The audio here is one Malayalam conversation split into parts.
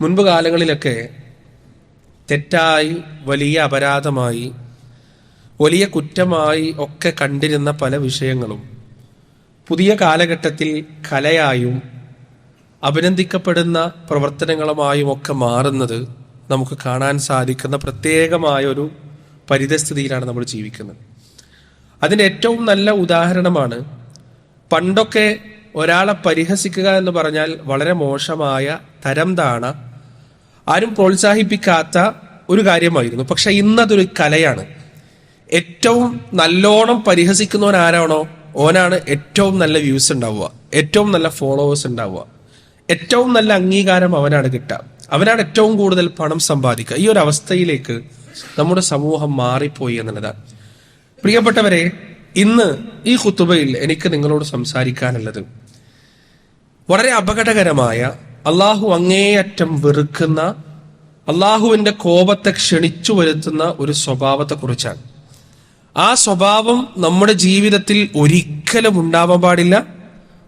മുൻപ് കാലങ്ങളിലൊക്കെ തെറ്റായി വലിയ അപരാധമായി വലിയ കുറ്റമായി ഒക്കെ കണ്ടിരുന്ന പല വിഷയങ്ങളും പുതിയ കാലഘട്ടത്തിൽ കലയായും അഭിനന്ദിക്കപ്പെടുന്ന പ്രവർത്തനങ്ങളുമായും ഒക്കെ മാറുന്നത് നമുക്ക് കാണാൻ സാധിക്കുന്ന പ്രത്യേകമായ ഒരു പരിതസ്ഥിതിയിലാണ് നമ്മൾ ജീവിക്കുന്നത്. അതിന്റെ ഏറ്റവും നല്ല ഉദാഹരണമാണ് പണ്ടൊക്കെ ഒരാളെ പരിഹസിക്കുക എന്ന് പറഞ്ഞാൽ വളരെ മോശമായ തരം താണ ആരും പ്രോത്സാഹിപ്പിക്കാത്ത ഒരു കാര്യമായിരുന്നു. പക്ഷെ ഇന്നതൊരു കലയാണ്. ഏറ്റവും നല്ലോണം പരിഹസിക്കുന്നവൻ ആരാണോ ഓനാണ് ഏറ്റവും നല്ല വ്യൂസ് ഉണ്ടാവുക ഏറ്റവും നല്ല ഫോളോവേഴ്സ് ഉണ്ടാവുക ഏറ്റവും നല്ല അംഗീകാരം അവനാണ് കിട്ടുക. അവനാണ് ഏറ്റവും കൂടുതൽ പണം സമ്പാദിക്കുക. ഈ ഒരു അവസ്ഥയിലേക്ക് നമ്മുടെ സമൂഹം മാറിപ്പോയി എന്നുള്ളതാണ്. പ്രിയപ്പെട്ടവരെ ഇന്ന് ഈ കുത്തുബയിൽ എനിക്ക് നിങ്ങളോട് സംസാരിക്കാനുള്ളത് വളരെ അപകടകരമായ അള്ളാഹു അങ്ങേയറ്റം വെറുക്കുന്ന അള്ളാഹുവിന്റെ കോപത്തെ ക്ഷണിച്ചു വരുത്തുന്ന ഒരു സ്വഭാവത്തെ കുറിച്ചാണ് ആ സ്വഭാവം നമ്മുടെ ജീവിതത്തിൽ ഒരിക്കലും ഉണ്ടാവാൻ പാടില്ല.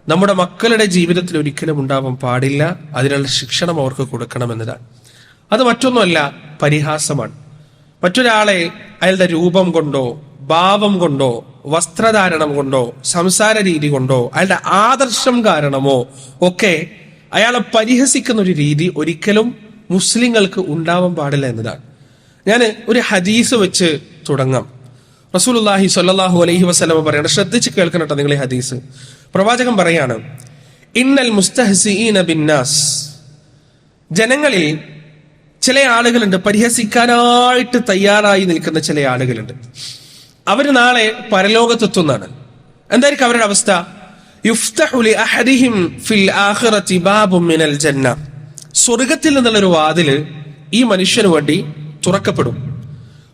നമ്മുടെ മക്കളുടെ ജീവിതത്തിൽ ഒരിക്കലും ഉണ്ടാവാൻ പാടില്ല. അതിനുള്ള ശിക്ഷണം അവർക്ക് കൊടുക്കണമെന്നതാണ്. അത് മറ്റൊന്നുമല്ല പരിഹാസമാണ്. മറ്റൊരാളെ അയാളുടെ രൂപം കൊണ്ടോ ഭാവം കൊണ്ടോ വസ്ത്രധാരണം കൊണ്ടോ സംസാര രീതി കൊണ്ടോ അയാളുടെ ആദർശം കാരണമോ ഒക്കെ അയാളെ പരിഹസിക്കുന്ന ഒരു രീതി ഒരിക്കലും മുസ്ലിങ്ങൾക്ക് ഉണ്ടാവാൻ പാടില്ല എന്നതാണ്. ഞാൻ ഒരു ഹദീസ് വെച്ച് തുടങ്ങാം. റസൂലുല്ലാഹി സ്വല്ലല്ലാഹു അലൈഹി വസല്ലമ പറയാണ് ശ്രദ്ധിച്ച് കേൾക്കണം കേട്ടോ നിങ്ങൾ ഈ ഹദീസ്. പ്രവാചകൻ പറയാണ് ഇന്നൽ മുസ്തഹസിഈന ബിന്നാസ്. ജനങ്ങളിൽ ചില ആളുകളുണ്ട് പരിഹസിക്കാനായിട്ട് തയ്യാറായി നിൽക്കുന്ന ചില ആളുകളുണ്ട്. അവർ നാളെ പരലോകത്തെത്തുന്നതാണ്. എന്തായിരിക്കും അവരുടെ അവസ്ഥ? സ്വർഗത്തിൽ നിന്നുള്ള ഒരു വാതിൽ ഈ മനുഷ്യന് വേണ്ടി തുറക്കപ്പെടും.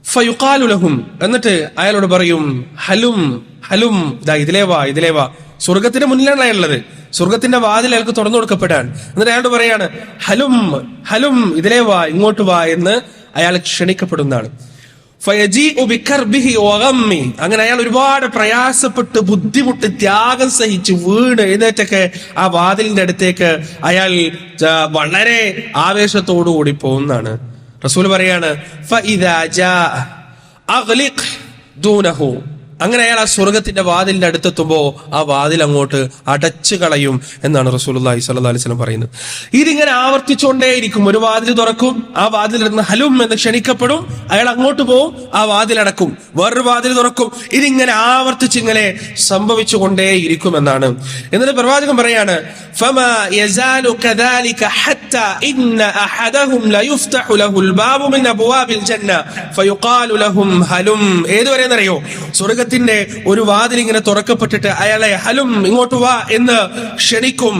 ഫയുഖാലുലഹും എന്നിട്ട് അയാളോട് പറയും ഹലും ഹലും ദാ ഇതിലേ വാ ഇതിലേ വാ. സ്വർഗത്തിന്റെ മുന്നിലാണ് അയാളുള്ളത്. സ്വർഗത്തിന്റെ വാതിൽ അയാൾക്ക് തുറന്നു കൊടുക്കപ്പെടാൻ. എന്നിട്ട് അയാളോട് പറയാണ് ഹലും ഹലും ഇതിലേ വാ ഇങ്ങോട്ട് വാ എന്ന് അയാൾ ക്ഷണിക്കപ്പെടുന്നതാണ്. അങ്ങനെ അയാൾ ഒരുപാട് പ്രയാസപ്പെട്ട് ബുദ്ധിമുട്ട് ത്യാഗം സഹിച്ച് വീണ് എഴുന്നേറ്റൊക്കെ ആ വാതിലിന്റെ അടുത്തേക്ക് അയാൾ വളരെ ആവേശത്തോടു കൂടി പോകുന്നതാണ്. റസൂൽ പറയാണ് അങ്ങനെ അയാൾ ആ സ്വർഗത്തിന്റെ വാതിലിന്റെ അടുത്തെത്തുമ്പോൾ ആ വാതിൽ അങ്ങോട്ട് അടച്ചു കളയും എന്നാണ് റസൂലി അലൈഹി അലിസ്ലം പറയുന്നത്. ഇതിങ്ങനെ ആവർത്തിച്ചുകൊണ്ടേയിരിക്കും. ഒരു വാതിൽ തുറക്കും ആ വാതിലിരുന്ന് ഹലും എന്ന് ക്ഷണിക്കപ്പെടും. അയാൾ അങ്ങോട്ട് പോവും ആ വാതിൽ അടക്കും. വേറൊരു വാതിൽ തുറക്കും. ഇതിങ്ങനെ ആവർത്തിച്ചിങ്ങനെ സംഭവിച്ചുകൊണ്ടേയിരിക്കും എന്നാണ്. എന്നിട്ട് പ്രവാചകൻ പറയാണ് ഏതുവരെയെന്നറിയോ സ്വർഗ സ്വർഗത്തിന്റെ ഒരു വാതിൽ ഇങ്ങനെ തുറക്കപ്പെട്ടിട്ട് അയാളെ ഹലും ഇങ്ങോട്ട് വാ എന്ന് ക്ഷണിക്കും.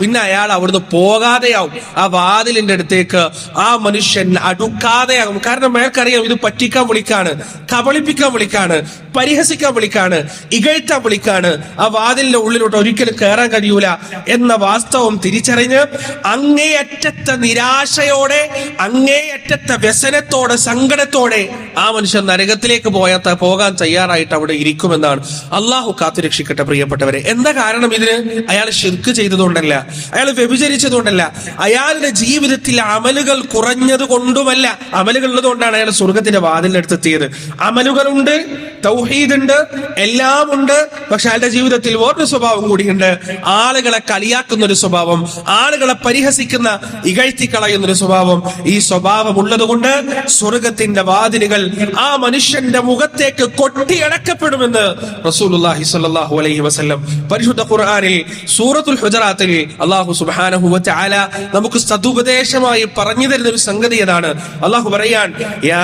പിന്നെ അയാൾ അവിടുന്ന് പോകാതെയാവും. ആ വാതിലിന്റെ അടുത്തേക്ക് ആ മനുഷ്യൻ അടുക്കാതെയാകും. കാരണം അയാൾക്കറിയാം ഇത് പറ്റിക്കാൻ വിളിക്കാണ് കബളിപ്പിക്കാൻ വിളിക്കാണ് പരിഹസിക്കാൻ വിളിക്കാണ് ഇകഴ്ത്താൻ വിളിക്കാണ്. ആ വാതിലിന്റെ ഉള്ളിലോട്ട് ഒരിക്കലും കയറാൻ കഴിയൂല എന്ന വാസ്തവം തിരിച്ചറിഞ്ഞ് അങ്ങേയറ്റത്തെ നിരാശയോടെ അങ്ങേയറ്റത്തെ വ്യസനത്തോടെ സങ്കടത്തോടെ ആ മനുഷ്യൻ നരകത്തിലേക്ക് പോയാത്ത പോകാൻ തയ്യാറായിട്ട് അവിടെ ഇരിക്കുമെന്നാണ്. അള്ളാഹു കാത്തു രക്ഷിക്കട്ടെ പ്രിയപ്പെട്ടവരെ. എന്താ കാരണം ഇതിന്? അയാൾ ഷിർക്ക് ചെയ്തതുകൊണ്ടല്ല. അയാൾ വ്യഭിചരിച്ചതുകൊണ്ടല്ല. അയാളുടെ ജീവിതത്തിൽ അമലുകൾ കുറഞ്ഞത് കൊണ്ടുമല്ല. അമലുകൾ ഉള്ളതുകൊണ്ടാണ് അയാൾ സ്വർഗത്തിന്റെ വാതിലിനടുത്ത് എത്തിയത്. അമലുകളുണ്ട് തൗഹീദ് ഉണ്ട് എല്ലാം ഉണ്ട് പക്ഷെ അയാളുടെ ജീവിതത്തിൽ വേറൊരു സ്വഭാവം കൂടിയുണ്ട്. ആളുകളെ കളിയാക്കുന്ന ഒരു സ്വഭാവം ആളുകളെ പരിഹസിക്കുന്ന ഇകഴ്ത്തി കളയുന്ന ഒരു സ്വഭാവം. ഈ സ്വഭാവം ഉള്ളതുകൊണ്ട് സ്വർഗത്തിന്റെ വാതിലുകൾ ആ മനുഷ്യന്റെ മുഖത്തേക്ക് കൊട്ടിയടക്കപ്പെടുമെന്ന് റസൂലുള്ളാഹി സ്വല്ലല്ലാഹു അലൈഹി വസല്ലം പരിശുദ്ധ ഖുർആനിൽ സൂറത്തുൽ ഹുജറാത്തിൽ അല്ലാഹു സുബ്ഹാനഹു വ തആല നമുക്ക് സതുപദേശമായി പറഞ്ഞു തരുന്ന ഒരു സംഗതി ഏതാണ് അല്ലാഹു പറയാൻ യാ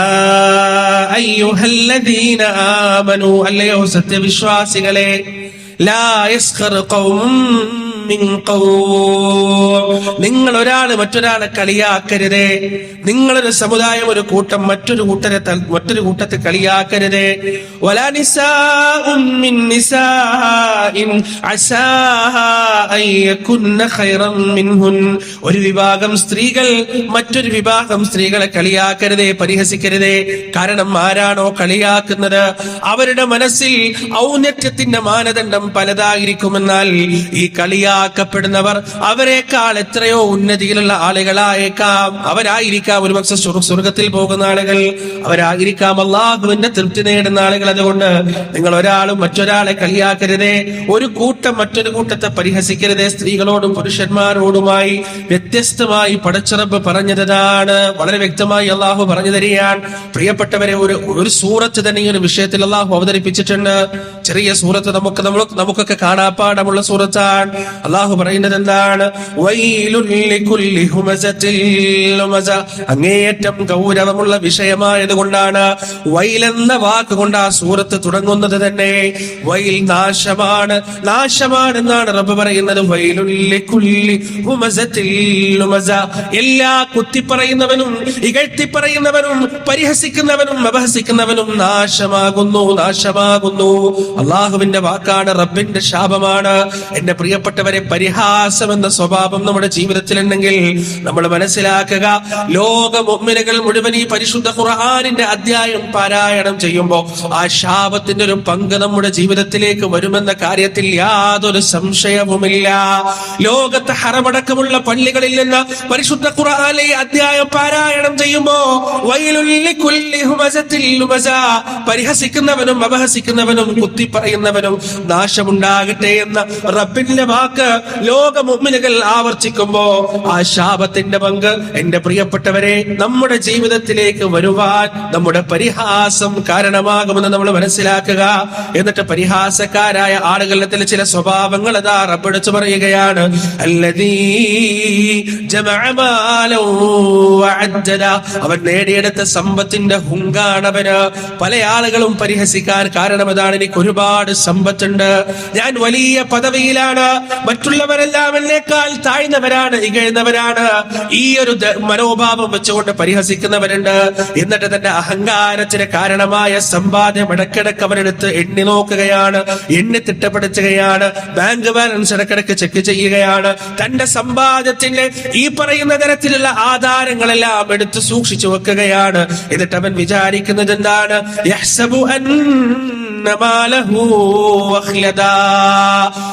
അയ്യുഹല്ലദീന ആമനു അല്ലയോ സത്യവിശ്വാസികളെ ലാ യസ്ഖർ ഖൗമും. നിങ്ങൾ ഒരാൾ മറ്റൊരാളെ കളിയാക്കരുതേ. നിങ്ങളൊരു സമുദായം ഒരു കൂട്ടം മറ്റൊരു കൂട്ടരെ മറ്റൊരു കൂട്ടത്തെ കളിയാക്കരുതേ. ഒരു വിഭാഗം സ്ത്രീകൾ മറ്റൊരു വിഭാഗം സ്ത്രീകളെ കളിയാക്കരുതേ പരിഹസിക്കരുതേ. കാരണം ആരാണോ കളിയാക്കുന്നത്? അവരുടെ മനസ്സിൽ ഔന്നത്യത്തിന്റെ മാനദണ്ഡം പലതായിരിക്കുമെന്നാൽ ഈ കളിയാ കളിയാക്കപ്പെടുന്നവർ അവരെക്കാൾ എത്രയോ ഉന്നതിയിലുള്ള ആളുകളായേക്കാം. അവരായിരിക്കാം ഒരുപക്ഷെ സ്വർഗ- സ്വർഗത്തിൽ പോകുന്ന ആളുകൾ. അവരായിരിക്കാം അള്ളാഹുവിന്റെ തൃപ്തി നേടുന്ന ആളുകൾ. അതുകൊണ്ട് നിങ്ങൾ ഒരാളും മറ്റൊരാളെ കളിയാക്കരുതേ. ഒരു കൂട്ടം മറ്റൊരു കൂട്ടത്തെ പരിഹസിക്കരുതേ. സ്ത്രീകളോടും പുരുഷന്മാരോടുമായി വ്യത്യസ്തമായി പടച്ചിറപ്പ് പറഞ്ഞതാണ്. വളരെ വ്യക്തമായി അള്ളാഹു പറഞ്ഞു തരികയാണ്. പ്രിയപ്പെട്ടവരെ ഒരു ഒരു സൂറത്ത് തന്നെ ഈ ഒരു വിഷയത്തിൽ അള്ളാഹു അവതരിപ്പിച്ചിട്ടുണ്ട്. ചെറിയ സൂറത്ത് നമുക്ക് നമ്മൾ നമുക്കൊക്കെ കാണാപ്പാടമുള്ള സൂറത്താണ്. അള്ളാഹു പറയുന്നത് എന്താണ്. അങ്ങേയറ്റം ഗൗരവമുള്ള വിഷയമായത് കൊണ്ടാണ് വൈലെന്ന വാക്ക് കൊണ്ട് ആ സൂറത്ത് തുടങ്ങുന്നത് തന്നെ. വൈൽ നാശമാണ്. നാശമാണെന്നാണ് റബ്ബ് പറയുന്നത്. എല്ലാ കുത്തിപ്പറയുന്നവനും ഇകഴ്ത്തി പറയുന്നവനും പരിഹസിക്കുന്നവനും അപഹസിക്കുന്നവനും നാശമാകുന്നു നാശമാകുന്നു. അള്ളാഹുവിന്റെ വാക്കാണ് റബ്ബിന്റെ ശാപമാണ്. എന്റെ പ്രിയപ്പെട്ടവരെ പരിഹാസം എന്ന സ്വഭാവം നമ്മുടെ ജീവിതത്തിൽ ഉണ്ടെങ്കിൽ നമ്മൾ മനസ്സിലാക്കുക ലോക മൊമ്മിനകൾ മുഴുവൻ ഈ പരിശുദ്ധ ഖുർആാനിന്റെ അധ്യായം പാരായണം ചെയ്യുമ്പോൾ ആ ശാപത്തിന്റെ ഒരു പങ്ക് നമ്മുടെ ജീവിതത്തിലേക്ക് വരുമെന്ന കാര്യത്തിൽ യാതൊരു സംശയവുമില്ല. ലോകത്തെ ഹറമടക്കമുള്ള പള്ളികളിൽ നിന്ന് പരിശുദ്ധ ഖുർആനിലെ അധ്യായം പാരായണം ചെയ്യുമ്പോ ഹുമസത്തിൽ പരിഹസിക്കുന്നവനും അപഹസിക്കുന്നവനും കുത്തി പറയുന്നവനും നാശമുണ്ടാകട്ടെ എന്ന റബ്ബിന്റെ വാക്ക് ലോക മുഅ്മിനുകൾ ആവർത്തിക്കുമ്പോ ആ ശാപത്തിന്റെ പങ്ക് എന്റെ പ്രിയപ്പെട്ടവരെ നമ്മുടെ ജീവിതത്തിലേക്ക് വരുവാൻ നമ്മുടെ പരിഹാസം കാരണമാകുമെന്ന് നമ്മൾ മനസ്സിലാക്കുക. എന്നിട്ട് പരിഹാസക്കാരായ ആളുകളുടെ ചില സ്വഭാവങ്ങൾ അതാ റബ്ബെടുത്തു പറയുകയാണ്. അവൻ നേടിയെടുത്ത സമ്പത്തിന്റെ ഹുങ്കാണവന് പല ആളുകളും പരിഹസിക്കാൻ കാരണം അതാണ്. എനിക്ക് ഒരുപാട് സമ്പത്തുണ്ട്. ഞാൻ വലിയ പദവിയിലാണ്. മറ്റുള്ളവരെല്ലാം എന്നേക്കാൾ താഴ്ന്നവരാണ് ഇകഴുന്നവരാണ്. ഈ ഒരു മനോഭാവം വെച്ചുകൊണ്ട് പരിഹസിക്കുന്നവരുണ്ട്. എന്നിട്ട് തന്റെ അഹങ്കാരത്തിന് കാരണമായ സമ്പാദ്യം ഇടക്കിടക്ക് അവരെടുത്ത് എണ്ണി നോക്കുകയാണ് എണ്ണി തിട്ടപ്പെടുത്തുകയാണ് ബാങ്ക് ബാലൻസ് ഇടക്കിടക്ക് ചെക്ക് ചെയ്യുകയാണ്. തന്റെ സമ്പാദ്യത്തിന്റെ ഈ പറയുന്ന തരത്തിലുള്ള ആധാരങ്ങളെല്ലാം എടുത്ത് സൂക്ഷിച്ചു വെക്കുകയാണ്. എന്നിട്ട് അവൻ വിചാരിക്കുന്നത് എന്താണ്?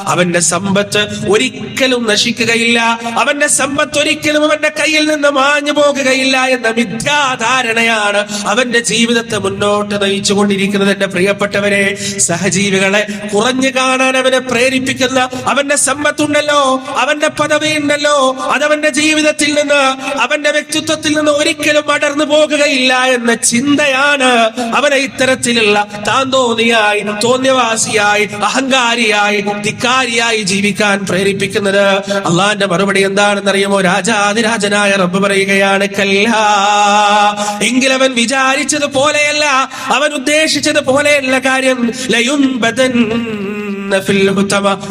അവന്റെ സമ്പത്ത് ഒരിക്കലും നശിക്കുകയില്ല. അവന്റെ സമ്പത്ത് ഒരിക്കലും അവന്റെ കയ്യിൽ നിന്ന് മാഞ്ഞു പോകുകയില്ല എന്ന മിഥ്യാധാരണയാണ് അവന്റെ ജീവിതത്തെ മുന്നോട്ട് നയിച്ചുകൊണ്ടിരിക്കുന്നത്. എന്റെ പ്രിയപ്പെട്ടവരെ സഹജീവികളെ കുറഞ്ഞു കാണാൻ അവനെ പ്രേരിപ്പിക്കുന്ന അവന്റെ സമ്പത്തുണ്ടല്ലോ അവന്റെ പദവി ഉണ്ടല്ലോ അതവന്റെ ജീവിതത്തിൽ നിന്ന് അവന്റെ വ്യക്തിത്വത്തിൽ നിന്ന് ഒരിക്കലും അടർന്നു പോകുകയില്ല എന്ന ചിന്തയാണ് അവനെ ഇത്തരത്തിലുള്ള താൻ തോന്നിയവാസിയായി അഹങ്കാരിയായി ധിക്കാരിയായി ജീവിക്കാൻ പ്രേരിപ്പിക്കുന്നത് അള്ളാന്റെ മറുപടി എന്താണെന്നറിയുമോ രാജാതിരാജനായ റബ്ബ് പറയുകയാണ് കല്ലാ എങ്കിലവൻ വിചാരിച്ചത് പോലെയല്ല അവൻ ഉദ്ദേശിച്ചത് പോലെയല്ല കാര്യം ലയുംബദൻ ഫിൽ ഹുതമ.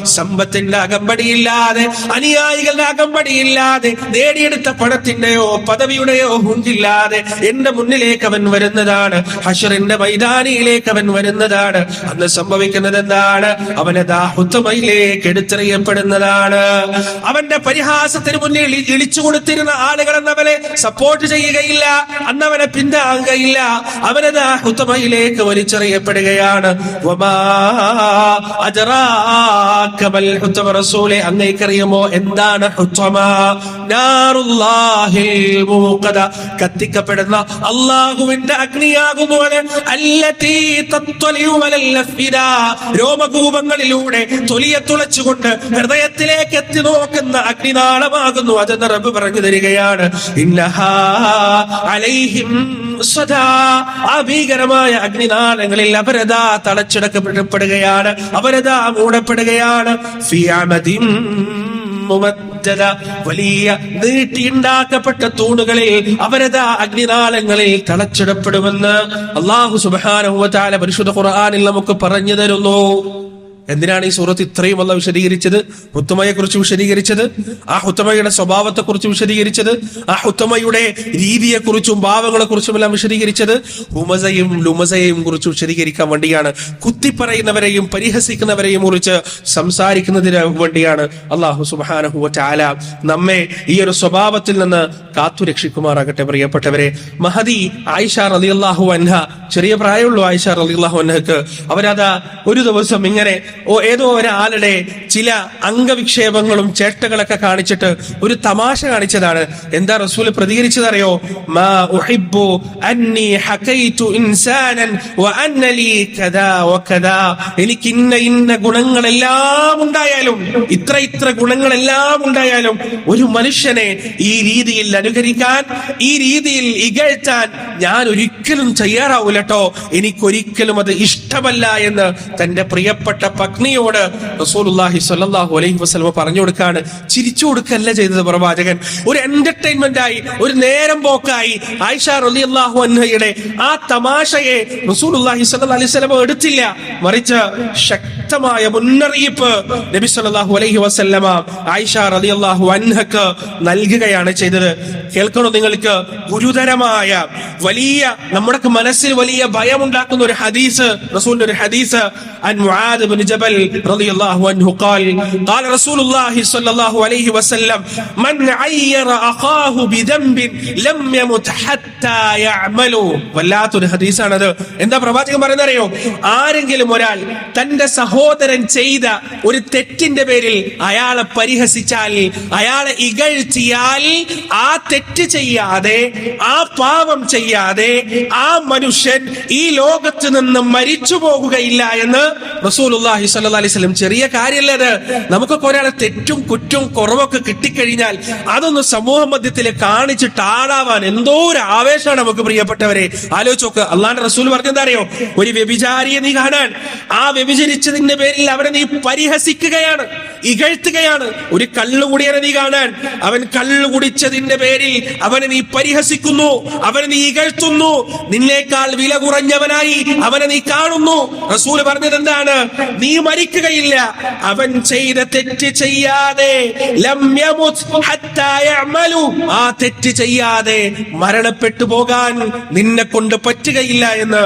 സമ്പത്തിന്റെ അകമ്പടിയില്ലാതെ അനുയായികളുടെ അകമ്പടിയില്ലാതെ നേടിയെടുത്ത പണത്തിന്റെയോ പദവിയുടെയോ ഹുണ്ടില്ലാതെ എന്റെ മുന്നിലേക്ക് അവൻ വരുന്നതാണ് ഹഷറിന്റെ മൈതാനിയിലേക്ക് അവൻ വരുന്നതാണ്. അന്ന് സംഭവിക്കുന്നത് എന്താണ് അവനെ ദാഹുത്തമയിലേക്ക് എടുത്തെറിയപ്പെടുന്നതാണ്. അവന്റെ പരിഹാസത്തിന് മുന്നിൽ ഇളി- ഇളിച്ചു കൊടുത്തിരുന്ന ആളുകൾ എന്നവനെ സപ്പോർട്ട് ചെയ്യുകയില്ല അന്നവനെ പിന്താങ്ങുകയില്ല. അവനെ ദാഹുത്തമയിലേക്ക് വലിച്ചെറിയപ്പെടുകയാണ്. റസൂലേ എന്താണ് കത്തിക്കപ്പെടുന്ന അള്ളാഹുവിന്റെ അഫ്ഇദ. രോമകൂപങ്ങളിലൂടെ തൊലിയെ തുളച്ചുകൊണ്ട് ഹൃദയത്തിലേക്ക് എത്തി നോക്കുന്ന അഗ്നിനാളമാകുന്നു. അതെന്ന് റബ്ബ് പറഞ്ഞു തരികയാണ്. അലൈഹിം സദാ. ഭീകരമായ അഗ്നിനാളങ്ങളിൽ അവരതാ തളച്ചിടക്കപ്പെടുകയാണ് മൂടപ്പെടുകയാണ്. വലിയ നീട്ടിയുണ്ടാക്കപ്പെട്ട തൂണുകളിൽ അവരതാ അഗ്നിനാളങ്ങളിൽ തളച്ചിടപ്പെടുമെന്ന് അള്ളാഹു സുബാനുവല പരിശുദ്ധ ഖുർആാനിൽ നമുക്ക് പറഞ്ഞു തരുന്നു എന്തിനാണ് ഈ സൂറത്ത് ഇത്രയും അല്ല വിശദീകരിച്ചത്? കുറിച്ച് വിശദീകരിച്ചത്? ആ ഹുത്തമയുടെ സ്വഭാവത്തെ കുറിച്ച് വിശദീകരിച്ചത്? ആ ഹുത്തമയുടെ രീതിയെ കുറിച്ചും ഭാവങ്ങളെ കുറിച്ചും എല്ലാം വിശദീകരിച്ചത്? ഹുമസയും ലുമസയെയും കുറിച്ച് വിശദീകരിക്കാൻ വേണ്ടിയാണ്. കുത്തിപ്പറയുന്നവരെയും പരിഹസിക്കുന്നവരെയും കുറിച്ച് സംസാരിക്കുന്നതിന് വേണ്ടിയാണ് അള്ളാഹു സുബാനഹു ചാല നമ്മെ ഈ ഒരു സ്വഭാവത്തിൽ നിന്ന് കാത്തുരക്ഷിക്കുമാറാകട്ടെ പ്രിയപ്പെട്ടവരെ. മഹദി ആയിഷ റലി അള്ളാഹു അൻഹ ചെറിയ പ്രായമുള്ളൂ ആയിഷ റലി അള്ളാഹു അൻഹക്ക് അവരത് ഒരു ദിവസം ഇങ്ങനെ ഏതോ ഒരാളുടെ ചില അംഗവിക്ഷേപങ്ങളും ചേഷ്ടകളൊക്കെ കാണിച്ചിട്ട് ഒരു തമാശ കാണിച്ചതാണ്. എന്താ റസൂൽ പ്രതികരിച്ചതറിയോ? മാ ഉഹിബ്ബു അന്നി ഇൻസാനൻ കദാ. എനിക്ക് ഇന്ന ഇന്ന ഗുണങ്ങളെല്ലാം ഉണ്ടായാലും ഇത്ര ഇത്ര ഗുണങ്ങളെല്ലാം ഉണ്ടായാലും ഒരു മനുഷ്യനെ ഈ രീതിയിൽ അനുകരിക്കാൻ ഈ രീതിയിൽ ഇകഴ്ത്താൻ ഞാൻ ഒരിക്കലും തയ്യാറാവൂലട്ടോ. എനിക്കൊരിക്കലും അത് ഇഷ്ടമല്ല എന്ന് തന്റെ പ്രിയപ്പെട്ട പത്നിയോട് റസൂലുള്ളാഹി സ്വല്ലല്ലാഹു അലൈഹി വസല്ലമ പറഞ്ഞു കൊടുക്കാണ് ചിരിച്ചു കൊടുക്കല്ല ചെയ്തത് പ്രവാചകൻ. ഒരു എന്റർടൈൻമെന്റ് ആയി ഒരു നേരം പോക്കായി ആയിഷ റളിയല്ലാഹു അൻഹയുടെ ആ തമാശയെ റസൂലുള്ളാഹി സ്വല്ലല്ലാഹി അലൈഹി വസല്ലമ എടുത്തില്ല. മറിച്ച് ശക്തമായ മുന്നറിയിപ്പ് നബി സല്ലല്ലാഹു അലൈഹി വസല്ലമ ആയിഷ റളിയല്ലാഹു അൻഹക്ക് നൽകുകയാണ് ചെയ്തത് കേൾക്കണോ നിങ്ങൾക്ക് ഗുരുതരമായ വലിയ നമ്മുടെ മനസ്സിൽ വലിയ ഭയമുണ്ടാക്കുന്ന ഒരു ഹദീസ് റസൂലിന്റെ ഒരു ഹദീസ് عن معاذ بن جبل رضي الله عنه قال قال رسول الله صلى الله عليه وسلم من عير أخاه بذنب لم يمت حتى يعمله വല്ലാത്തൊരു ഹദീസാണത് എന്താ പ്രവാചകൻ പറയുന്നത് അറിയോ ആരെങ്കിലും ഒരാൾ തന്റെ സഹോദരൻ ചെയ്ത ഒരു തെറ്റിന്റെ പേരിൽ അയാളെ പരിഹസിച്ചാൽ അയാളെ ഇകഴ്ത്തിയാൽ ആ തെറ്റ് ചെയ്യാതെ ആ പാപം ചെയ്യാതെ ആ മനുഷ്യൻ ഈ ലോകത്ത് നിന്ന് മരിച്ചു പോകുകയില്ല എന്ന് റസൂലുള്ളാഹി സ്വല്ലല്ലാഹി അലൈഹി ചെറിയ കാര്യമല്ല അത്? നമുക്കൊക്കെ ഒരാളെ തെറ്റും കുറ്റും കുറവൊക്കെ കിട്ടിക്കഴിഞ്ഞാൽ അതൊന്ന് സമൂഹ മധ്യത്തിൽ കാണിച്ചിട്ട് ആടാവാൻ എന്തോ ഒരു ആവേശമാണ് നമുക്ക് പ്രിയപ്പെട്ടവരെ. ആലോചിച്ചോക്ക് അള്ളാന്റെ റസൂൽ പറഞ്ഞെന്താ അറിയോ? ഒരു വ്യഭിചാരിയെ നീ കാണാൻ. ആ വ്യഭിചരിച്ചതിന്റെ പേരിൽ അവരെ നീ പരിഹസിക്കുകയാണ് ഇകഴ്ത്തുകയാണ്. ഒരു കള്ളുകുടിയനെ നീ കാണാൻ അവൻ കള്ളു കുടിച്ചതിന്റെ പേരിൽ അവനെ നീ പരിഹസിക്കുന്നു അവനെ നീ ഇകഴ്ത്തുന്നു. നിന്നേക്കാൾ വില കുറഞ്ഞവനായി അവനെ നീ കാണുന്നു. റസൂൽ പറഞ്ഞത് എന്താണ്? നീ മരിക്കുകയില്ല അവൻ ചെയ്ത തെറ്റ് ചെയ്യാതെ. ആ തെറ്റ് ചെയ്യാതെ മരണപ്പെട്ടു പോകാൻ നിന്നെ കൊണ്ട് പറ്റുകയില്ല എന്ന്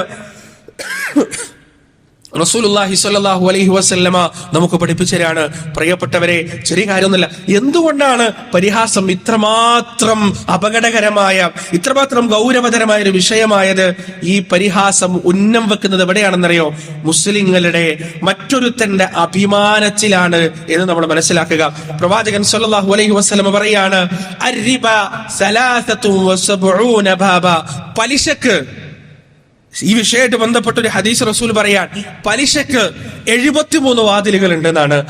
റസൂലുള്ളാഹി സ്വല്ലല്ലാഹു അലൈഹി വസല്ലമ നമുക്ക് പഠിപ്പിച്ചതാണ് പ്രിയപ്പെട്ടവരെ ചെറിയ കാര്യമൊന്നുമല്ല. എന്തുകൊണ്ടാണ് പരിഹാസം ഇത്രമാത്രം അപകടകരമായ ഇത്രമാത്രം ഗൗരവതരമായ ഒരു വിഷയമായത്? ഈ പരിഹാസം ഉന്നം വെക്കുന്നത് എവിടെയാണെന്നറിയോ? മുസ്ലിങ്ങളുടെ മറ്റൊരുത്തന്റെ അഭിമാനത്തിലാണ് എന്ന് നമ്മൾ മനസ്സിലാക്കുക. പ്രവാചകൻ സ്വല്ലല്ലാഹു അലൈഹി വസല്ലമ പറയാണ് വസബഊന ബാബ. പലിശക്ക് ഈ വിഷയമായിട്ട് ബന്ധപ്പെട്ട ഒരു ഹദീസ് റസൂൽ പറയാൻ പലിശക്ക് എഴുപത്തിമൂന്ന് വാതിലുകൾ ഉണ്ടെന്നാണ്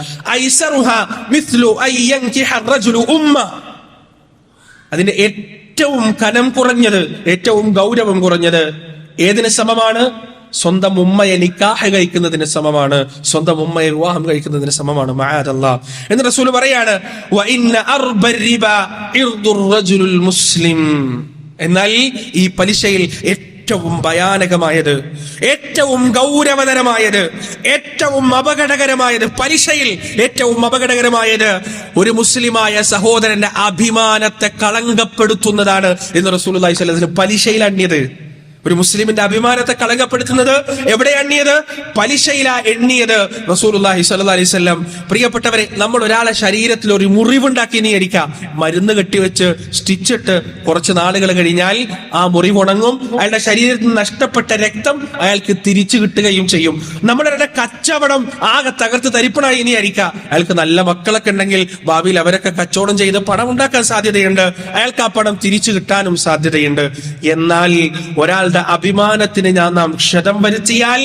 അതിന്റെ ഏറ്റവും കനം കുറഞ്ഞത് ഏറ്റവും ഗൗരവം കുറഞ്ഞത് ഏതിന് സമമാണ്? സ്വന്തം ഉമ്മയെ നിക്കാഹ് കഴിക്കുന്നതിന് സമമാണ്. സ്വന്തം ഉമ്മയെ വിവാഹം കഴിക്കുന്നതിന് സമമാണ്. എന്ന് റസൂൽ പറയാണ് "വ ഇന്ന ഇർദുർ റജുലുൽ മുസ്ലിം. എന്നാൽ ഈ പലിശയിൽ ഏറ്റവും ഭയാനകമായത് ഏറ്റവും ഗൗരവതരമായത് ഏറ്റവും അപകടകരമായത് പലിശയിൽ ഏറ്റവും അപകടകരമായത് ഒരു മുസ്ലിമായ സഹോദരന്റെ അഭിമാനത്തെ കളങ്കപ്പെടുത്തുന്നതാണ് എന്ന് റസൂൽ പലിശയിൽ അണ്യത് ഒരു മുസ്ലിമിന്റെ അഭിമാനത്തെ കളങ്കപ്പെടുത്തുന്നത് എവിടെ എണ്ണിയത്? പലിശയില എണ്ണിയത്. റസൂലുള്ളാഹി സ്വല്ലല്ലാഹി അലൈഹി വസല്ലം പ്രിയപ്പെട്ടവരെ നമ്മൾ ഒരാളെ ശരീരത്തിൽ ഒരു മുറിവുണ്ടാക്കി നീ അടിക്കാം. മരുന്ന് കെട്ടിവെച്ച് സ്റ്റിച്ചിട്ട് കുറച്ച് നാളുകൾ കഴിഞ്ഞാൽ ആ മുറിവ് ഉണങ്ങും അയാളുടെ ശരീരത്തിൽ നഷ്ടപ്പെട്ട രക്തം അയാൾക്ക് തിരിച്ചു കിട്ടുകയും ചെയ്യും. നമ്മളുടെ കച്ചവടം ആകെ തകർത്ത് തരിപ്പണായി ഇനി അരിക്ക അയാൾക്ക് നല്ല മക്കളൊക്കെ ഉണ്ടെങ്കിൽ ഭാവിയിൽ അവരൊക്കെ കച്ചവടം ചെയ്ത് പണം ഉണ്ടാക്കാൻ സാധ്യതയുണ്ട്. അയാൾക്ക് ആ പണം തിരിച്ചു കിട്ടാനും സാധ്യതയുണ്ട്. എന്നാൽ ഒരാളുടെ അഭിമാനത്തിന് ഞാൻ നാം ക്ഷതം വരുത്തിയാൽ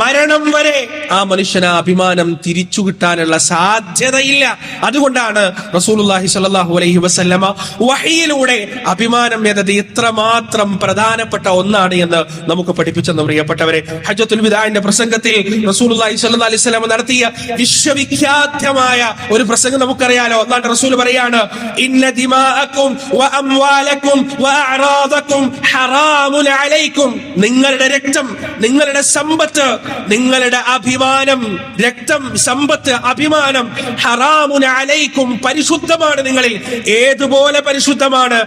മരണം വരെ ആ മനുഷ്യന് അഭിമാനം തിരിച്ചു കിട്ടാനുള്ള സാധ്യതയില്ല. അതുകൊണ്ടാണ് റസൂലുള്ളാഹി സ്വല്ലല്ലാഹു അലൈഹി വസല്ലമ വഹിയിലൂടെ അഭിമാനം എന്നത് ഇത്രമാത്രം പ്രധാനപ്പെട്ട ഒന്നാണ് എന്ന് നമുക്ക് പഠിപ്പിച്ചെന്ന് പ്രിയപ്പെട്ടവരെ ഹജ്ജത്തുൽ വിദാഇന്റെ പ്രസംഗത്തിൽ റസൂലുള്ളാഹി സ്വല്ലല്ലാഹു അലൈഹി സ്വലമ നടത്തിയ വിശ്വവിഖ്യാതമായ ഒരു പ്രസംഗം നമുക്കറിയാലോ. ഒന്നാണ് റസൂൽ പറയാണ് ഇന്ന ദിമാഅക്കും വ അംവാലക്കും വ അഅറാദക്കും ഹറാമുൻ അലൈക്കും. നിങ്ങളുടെ രക്തം നിങ്ങളുടെ സമ്പത്ത് നിങ്ങളുടെ അഭിമാനം. രക്തം സമ്പത്ത് അഭിമാനം ഹറാമുന അലൈക്കും പരിശുദ്ധമാണ് നിങ്ങളിൽ. ഏതുപോലെ പരിശുദ്ധമാണ്?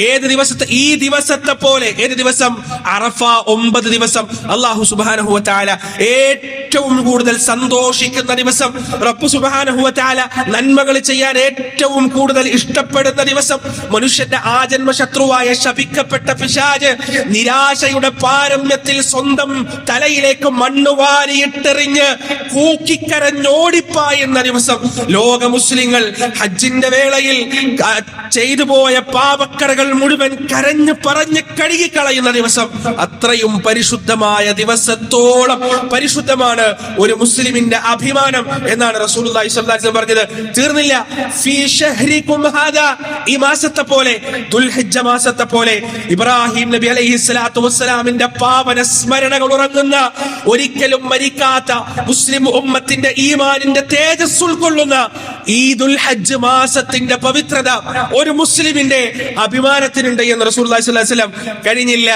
ഏത് ദിവസത്തെ ഈ ദിവസത്തെ പോലെ ഏത് ദിവസം? അറഫ ഒമ്പത് ദിവസം. അള്ളാഹു സുബ്ഹാനഹു വതആല ഏറ്റവും കൂടുതൽ സന്തോഷിക്കുന്ന ദിവസം. റബ്ബ് സുബ്ഹാനഹു വതആല നന്മകൾ ചെയ്യാൻ ഏറ്റവും കൂടുതൽ ഇഷ്ടപ്പെടുന്ന ദിവസം. മനുഷ്യന്റെ ആജന്മ ശത്രുവായ ശപിക്കപ്പെട്ട പിശാജ് നിരാശയുടെ പാരമ്യത്തിൽ സ്വന്തം തലയിലേക്ക് മണ്ണ് വാരിയിട്ടെറിഞ്ഞ് കൂക്കിക്കരഞ്ഞോടിപ്പായുന്ന ദിവസം ലോക മുസ്ലിങ്ങൾ ഹജ്ജിന്റെ വേളയിൽ ചെയ്തു പോയ പാപക്കറകൾ മുഴുവൻ കരഞ്ഞു പറഞ്ഞ് കഴുകിക്കളയുന്ന ദിവസം അത്രയും പരിശുദ്ധമായ ദിവസത്തോളം പരിശുദ്ധമാണ് ഒരു മുസ്ലിമിന്റെ അഭിമാനം എന്നാണ് റസൂൽ പറഞ്ഞത്. തീർന്നില്ല. ഈ മാസത്തെ പോലെ ദുൽഹിജ്ജ മാസത്തെ പോലെ ഇബ്രാഹിം നബി അലൈഹി സ്വലാത്തു വസ്സലാമിന്റെ പാവന സ്മരണകൾ ഉറങ്ങുന്ന ഒരിക്കലും മരിക്കാത്ത മുസ്ലിം ഉമ്മത്തിന്റെ ഈമാനിന്റെ തേജസ് ഉൾക്കൊള്ളുന്ന ഈദുൽ ഹജ്ജ് മാസത്തിന്റെ പവിത്രത ഒരു മുസ്ലിമിന്റെ അഭിമാനത്തിനുണ്ട് എന്ന് റസൂൽ കഴിഞ്ഞില്ല.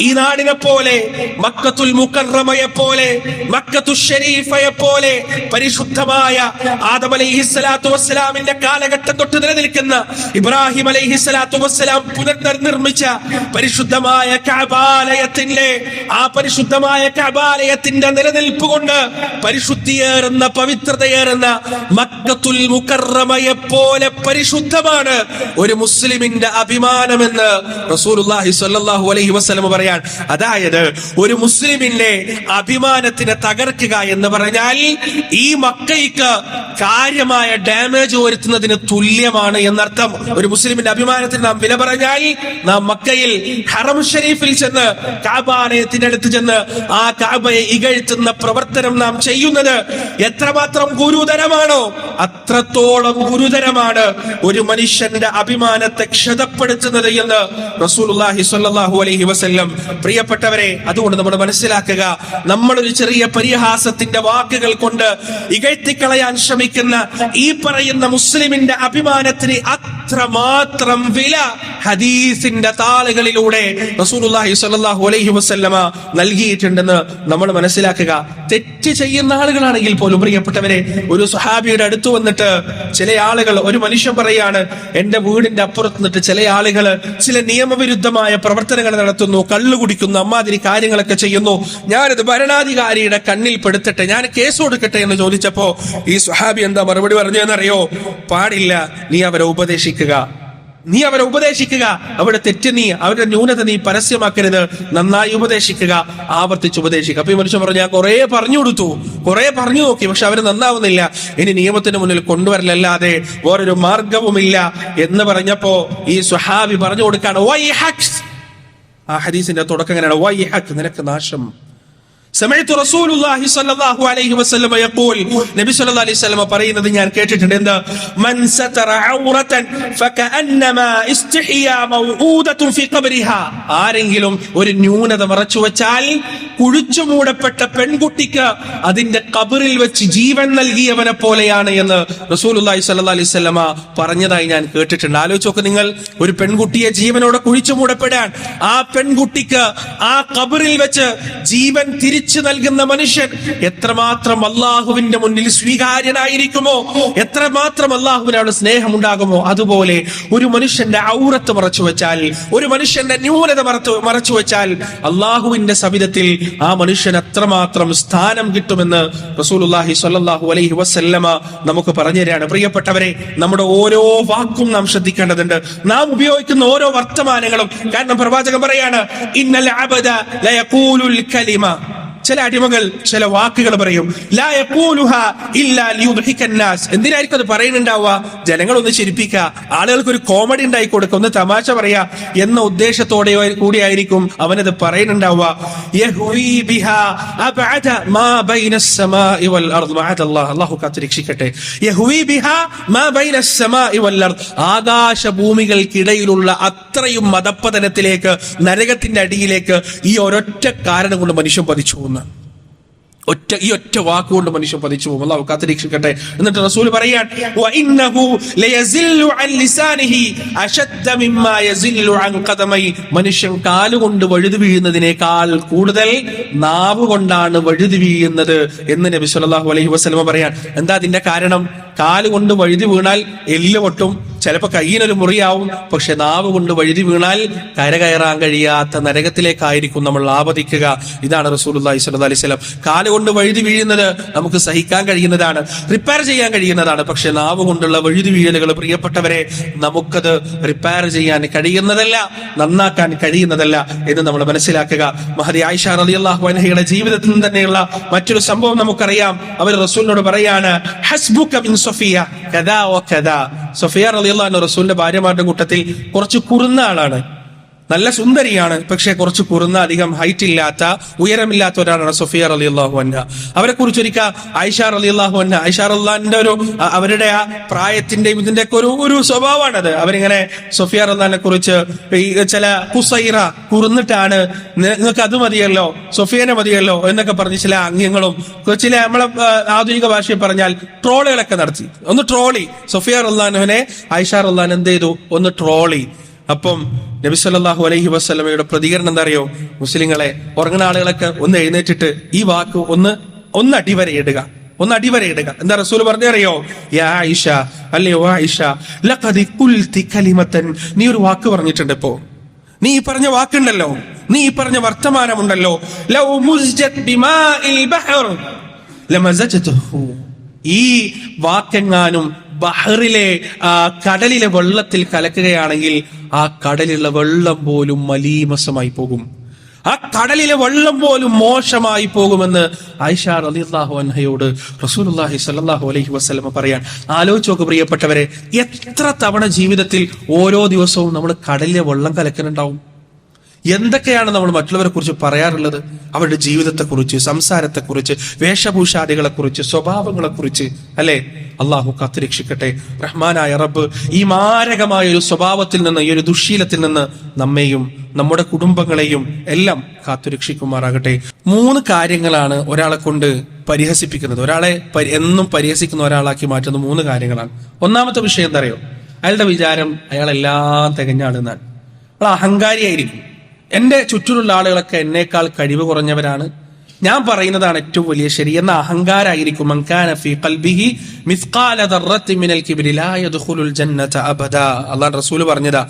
ഈ നാടിനെ പോലെ മക്കത്തുൽ മുക്കറമയെ പോലെ മക്കത്തു ഷരീഫയെ പോലെ പരിശുദ്ധമായ ആദം അലൈഹി സ്വലാത്തു വസ്സലാമിന്റെ കാലഘട്ടം തൊട്ട് നിലനിൽക്കുന്ന ഇബ്രാഹിം അലൈഹി സ്വലാത്തു വസ്സലാം പുനർനിർമ്മിച്ച പരിശുദ്ധമായ കബാലയത്തിന്റെ ആ പരിശുദ്ധമായ കബാലയത്തിന്റെ നിലനിൽപ്പ് കൊണ്ട് പരിശുദ്ധിയേറുന്ന പവിത്രതയേറുന്ന മക്കത്തുൽ മുക്കറമയെ പോലെ പരിശുദ്ധമാണ് ഒരു മുസ്ലിമിന്റെ അഭിമാനമെന്ന് അലൈഹി വസല്ലം പറയാൻ അതായത് ഒരു മുസ്ലിമിന്റെ അഭിമാനത്തിനെ തകർക്കുക എന്ന് പറഞ്ഞാൽ ഈ മക്കയ്ക്ക് കാര്യമായ ഡാമേജ് വരുത്തുന്നതിന് തുല്യമാണ് എന്നർത്ഥം. ഒരു മുസ്ലിമിന്റെ അഭിമാനത്തിന് നാം വില പറഞ്ഞാൽ നാം മക്കയിൽ ഹറം ഷരീഫിൽ ചെന്ന് കാബാലയത്തിന്റെ അടുത്ത് ചെന്ന് ആ കാബയെ ഇകഴ്ത്തുന്ന പ്രവർത്തനം നാം ചെയ്യുന്നത് എത്രമാത്രം ഗുരുതരമാണോ? അത്രത്തോളം ഗുരുതരമാണ് ഒരു മനുഷ്യന്റെ അഭിമാനത്തെ ക്ഷതപ്പെടുത്തുന്നത് എന്ന് റസൂലുള്ളാഹി സ്വല്ലല്ലാഹു അലൈഹി വസല്ലം പ്രിയപ്പെട്ടവരെ അതുകൊണ്ട് നമ്മൾ മനസ്സിലാക്കുക നമ്മൾ ഒരു ചെറിയ പരിഹാസത്തിന്റെ വാക്കുകൾ കൊണ്ട് ഇകഴ്ത്തിക്കളയാൻ ശ്രമിക്കുന്ന ഈ പറയുന്ന മുസ്ലിമിന്റെ അഭിമാനത്തിന് അത്രമാത്രം വില ഹദീസിന്റെ താളുകളിലൂടെ റസൂലുള്ളാഹി സ്വല്ലല്ലാഹു അലൈഹി വസല്ലമ നൽകിയിട്ടുണ്ടെന്ന് നമ്മൾ മനസ്സിലാക്കുക. തെറ്റ് ചെയ്യുന്ന ആളുകളാണെങ്കിൽ പോലും പ്രിയപ്പെട്ടവരെ ഒരു സുഹാബിയുടെ അടുത്ത് വന്നിട്ട് ചില ആളുകൾ ഒരു മനുഷ്യൻ പറയാണ് എന്റെ വീടിന്റെ അപ്പുറത്ത് നിന്നിട്ട് ചില ആളുകൾ ചില നിയമവിരുദ്ധമായ പ്രവർത്തനങ്ങൾ നടത്തുന്നു കള്ളു കുടിക്കുന്നു അമ്മാതിരി കാര്യങ്ങളൊക്കെ ചെയ്യുന്നു. ഞാനത് ഭരണാധികാരിയുടെ കണ്ണിൽ പെടുത്തട്ടെ ഞാൻ കേസ് കൊടുക്കട്ടെ എന്ന് ചോദിച്ചപ്പോ ഈ സുഹാബി എന്താ മറുപടി പറഞ്ഞു എന്നറിയോ പാടില്ല നീ അവരെ ഉപദേശിക്കുക. നീ അവരെ ഉപദേശിക്കുക. അവരുടെ തെറ്റ് നീ അവരുടെ ന്യൂനത നീ പരസ്യമാക്കരുത്. നന്നായി ഉപദേശിക്കുക. ആവർത്തിച്ച് ഉപദേശിക്കുക. അപ്പൊ ഈ മനുഷ്യൻ പറഞ്ഞു ഞാൻ കുറെ പറഞ്ഞു കൊടുത്തു. കുറെ പറഞ്ഞു നോക്കി പക്ഷെ അവർ നന്നാവുന്നില്ല. ഇനി നിയമത്തിന് മുന്നിൽ കൊണ്ടുവരലല്ലാതെ വേറൊരു മാർഗവുമില്ല എന്ന് പറഞ്ഞപ്പോ ഈ സുഹാബി പറഞ്ഞു കൊടുക്കാണ് ആ ഹദീസിന്റെ തുടക്കം എങ്ങനെയാണ്? നിനക്ക് നാശം. സമയത്ത് റസൂലുള്ളാഹി സ്വല്ലല്ലാഹു അലൈഹി നബി അലൈഹി വസല്ലമ പറയുന്നത് ഞാൻ കേട്ടിട്ടുണ്ട്. മൻ സതറ ഔറതൻ ഫകഅന്നമാ ആരെങ്കിലും ഒരു ന്യൂനത മറച്ചു വെച്ചാൽ കുഴിച്ചു മൂടപ്പെട്ട പെൺകുട്ടിക്ക് അതിന്റെ കബറിൽ വെച്ച് ജീവൻ നൽകിയവനെ പോലെയാണ് എന്ന് റസൂലുള്ളാഹി സ്വല്ലല്ലാഹു അലൈഹി വസല്ലമ പറഞ്ഞതായി ഞാൻ കേട്ടിട്ടുണ്ട്. ആലോചിച്ച് നോക്ക് നിങ്ങൾ. ഒരു പെൺകുട്ടിയെ ജീവനോടെ കുഴിച്ചു മൂടപ്പെടാൻ ആ പെൺകുട്ടിക്ക് ആ കബറിൽ വെച്ച് ജീവൻ തിരിച്ചു നൽകുന്ന മനുഷ്യൻ എത്രമാത്രം അള്ളാഹുവിന്റെ മുന്നിൽ സ്വീകാര്യനായിരിക്കുമോ? എത്രമാത്രം അള്ളാഹുവിന് സ്നേഹം ഉണ്ടാകുമോ അതുപോലെ ഒരു മനുഷ്യന്റെ ഔറത്ത് മറച്ചു വെച്ചാൽ ഒരു മനുഷ്യന്റെ ന്യൂനത മറത്തു മറച്ചു വെച്ചാൽ അള്ളാഹുവിന്റെ സവിധത്തിൽ ആ മനുഷ്യൻ അത്രമാത്രം സ്ഥാനം കിട്ടുമെന്ന് റസൂലുള്ളാഹി സ്വല്ലല്ലാഹു അലൈഹി വസല്ലമ നമുക്ക് പറഞ്ഞു തരാണ് പ്രിയപ്പെട്ടവരെ നമ്മുടെ ഓരോ വാക്കും നാം ശ്രദ്ധിക്കേണ്ടതുണ്ട്. നാം ഉപയോഗിക്കുന്ന ഓരോ വർത്തമാനങ്ങളും. കാരണം പ്രവാചകൻ പറയാണ് ഇന്നലെ അബദ ലയഖൂലുൽ കലിമ. ചില അടിമകൾ ചില വാക്കുകൾ പറയും. എന്തിനായിരിക്കും അത് പറയുന്നുണ്ടാവുക? ജനങ്ങളൊന്ന് ചിരിപ്പിക്കുക. ആളുകൾക്ക് ഒരു കോമഡി ഉണ്ടായി കൊടുക്കുക ഒന്ന് തമാശ പറയാ എന്ന ഉദ്ദേശത്തോടെയോ കൂടിയായിരിക്കും അവനത് പറയുന്നുണ്ടാവുക. അള്ളാഹു ആകാശ ഭൂമികൾക്കിടയിലുള്ള അത്രയും മതപ്പതനത്തിലേക്ക് നരകത്തിന്റെ അടിയിലേക്ക് ഈ ഒരൊറ്റ കാരണം കൊണ്ട് മനുഷ്യൻ പതിച്ചു പോകുന്നു. ഒറ്റ ഈ ഒറ്റ വാക്കുകൊണ്ട് മനുഷ്യൻ പതിച്ചു പോകും. അള്ളാഹു കാത്തിരീക്ഷിക്കട്ടെ. എന്നിട്ട് റസൂൽ പറയാൻ. മനുഷ്യൻ കാലുകൊണ്ട് വഴുതി വീഴുന്നതിനേക്കാൾ കൂടുതൽ നാവ് കൊണ്ടാണ് വഴുതി വീഴുന്നത് എന്ന് നബി സല്ലല്ലാഹു അലൈഹി വസല്ലമ പറയാൻ. എന്താ അതിന്റെ കാരണം? കാൽ കൊണ്ട് വഴുതി വീണാൽ എല്ല് പൊട്ടും. ചിലപ്പോൾ കയ്യിനൊരു മുറിയാവും. പക്ഷെ നാവ് കൊണ്ട് വഴുതി വീണാൽ കരകയറാൻ കഴിയാത്ത നരകത്തിലേക്കായിരിക്കും നമ്മൾ ആപതിക്കുക ഇതാണ് റസൂലുള്ളാഹി സ്വല്ലല്ലാഹി അലൈഹി വസല്ലം. കാൽ കൊണ്ട് വഴുതി വീഴുന്നത് നമുക്ക് സഹിക്കാൻ കഴിയുന്നതാണ്. റിപ്പയർ ചെയ്യാൻ കഴിയുന്നതാണ്. പക്ഷെ നാവ് കൊണ്ടുള്ള വഴുതി വീഴലുകൾ പ്രിയപ്പെട്ടവരെ നമുക്കത് റിപ്പയർ ചെയ്യാൻ കഴിയുന്നതല്ല നന്നാക്കാൻ കഴിയുന്നതല്ല എന്ന് നമ്മൾ മനസ്സിലാക്കുക. മഹദി ആയിഷ റളിയല്ലാഹു അൻഹയുടെ ജീവിതത്തിൽ നിന്ന് തന്നെയുള്ള മറ്റൊരു സംഭവം നമുക്കറിയാം. അവർ റസൂലിനോട് പറയാണ് ഹസ്ബുക മിൻ സഫിയ കഥ ഓ കഥ സൊഫിയ റലിയുള്ള റസൂലിന്റെ ഭാര്യമാരുടെ കൂട്ടത്തിൽ കുറച്ച് കുറുന്ന ആളാണ്. നല്ല സുന്ദരിയാണ്. പക്ഷെ കുറച്ച് കുറുന്ന അധികം ഹൈറ്റ് ഇല്ലാത്ത ഉയരമില്ലാത്ത ഒരാളാണ് സൊഫിയ അലി അള്ളാഹു അന്ന അവരെ കുറിച്ച് ഒരിക്കൽ ഐഷാർ അലി അള്ളാഹു അന്ന ഐഷാർ അള്ളാഹിന്റെ ഒരു അവരുടെ ആ പ്രായത്തിന്റെയും ഇതിന്റെ ഒക്കെ ഒരു ഒരു സ്വഭാവമാണത്. അവരിങ്ങനെ സൊഫിയ അള്ളഹാനെ കുറിച്ച് ചില കുസൈറ കുറുന്നിട്ടാണ് നിങ്ങൾക്ക് അത് മതിയല്ലോ സൊഫിയനെ മതിയല്ലോ എന്നൊക്കെ പറഞ്ഞ് ചില അംഗങ്ങളും ചില നമ്മളെ ആധുനിക ഭാഷയിൽ പറഞ്ഞാൽ ട്രോളുകളൊക്കെ നടത്തി. ഒന്ന് ട്രോളി. സൊഫിയ റഹ്ലാനുവിനെ ഐഷാർ റഹ്ലാൻ എന്ത് ചെയ്തു? ഒന്ന് ട്രോളി. അപ്പം നബി സല്ലല്ലാഹു അലൈഹി വസല്ലമയുടെ പ്രതികരണം എന്താ അറിയോ മുസ്ലിങ്ങളെ ഉറങ്ങുന്ന ആളുകളൊക്കെ ഒന്ന് എഴുന്നേറ്റിട്ട് ഈ വാക്ക് ഒന്ന് ഒന്ന് അടിവരയിടുക. ഒന്ന് അടിവരയിടുക. എന്താ റസൂൽ പറഞ്ഞറിയോ അറിയോ അല്ലയോ നീ ഒരു വാക്ക് പറഞ്ഞിട്ടുണ്ട് ഇപ്പോ. നീ ഈ പറഞ്ഞ വാക്കുണ്ടല്ലോ. നീ ഈ പറഞ്ഞ വർത്തമാനമുണ്ടല്ലോ. ഈ വാക്കെങ്ങാനും ബഹറിലെ കടലിലെ വെള്ളത്തിൽ കലക്കുകയാണെങ്കിൽ ആ കടലിലെ വെള്ളം പോലും മലീമസമായി പോകും. ആ കടലിലെ വെള്ളം പോലും മോശമായി പോകുമെന്ന് ആയിഷ റളിയല്ലാഹു അൻഹയോട് റസൂലുള്ളാഹി സല്ലാഹു അലൈഹി വസ്ലമ പറയാൻ. ആലോചിച്ച് നോക്ക് പ്രിയപ്പെട്ടവരെ എത്ര തവണ ജീവിതത്തിൽ ഓരോ ദിവസവും നമ്മൾ കടലിലെ വെള്ളം കലക്കുന്നുണ്ടാവും? എന്തൊക്കെയാണ് നമ്മൾ മറ്റുള്ളവരെ കുറിച്ച് പറയാറുള്ളത്? അവരുടെ ജീവിതത്തെക്കുറിച്ച് സംസാരത്തെക്കുറിച്ച് വേഷഭൂഷാദികളെക്കുറിച്ച് സ്വഭാവങ്ങളെക്കുറിച്ച് അല്ലെ? അള്ളാഹു കാത്തുരക്ഷിക്കട്ടെ. റഹ്മാനായ റബ്ബ് ഈ മാരകമായ ഒരു സ്വഭാവത്തിൽ നിന്ന് ഈ ഒരു ദുശീലത്തിൽ നിന്ന് നമ്മെയും നമ്മുടെ കുടുംബങ്ങളെയും എല്ലാം കാത്തുരക്ഷിക്കുമാറാകട്ടെ. മൂന്ന് കാര്യങ്ങളാണ് ഒരാളെ കൊണ്ട് പരിഹസിപ്പിക്കുന്നത്. ഒരാളെ എന്നും പരിഹസിക്കുന്ന ഒരാളാക്കി മാറ്റുന്ന മൂന്ന് കാര്യങ്ങളാണ്. ഒന്നാമത്തെ വിഷയം എന്താ അറിയോ? അയാളുടെ വിചാരം അയാളെല്ലാം തികഞ്ഞ ആളെന്നാണ് അയാൾ അഹങ്കാരിയായിരിക്കും. എന്റെ ചുറ്റുമുള്ള ആളുകളൊക്കെ എന്നേക്കാൾ കഴിവ് കുറഞ്ഞവരാണ്. ഞാൻ പറയുന്നതാണ് ഏറ്റവും വലിയ ശരി. എന്ന അഹങ്കാരായിരിക്കും. റസൂൽ റസൂൽ പറഞ്ഞതാ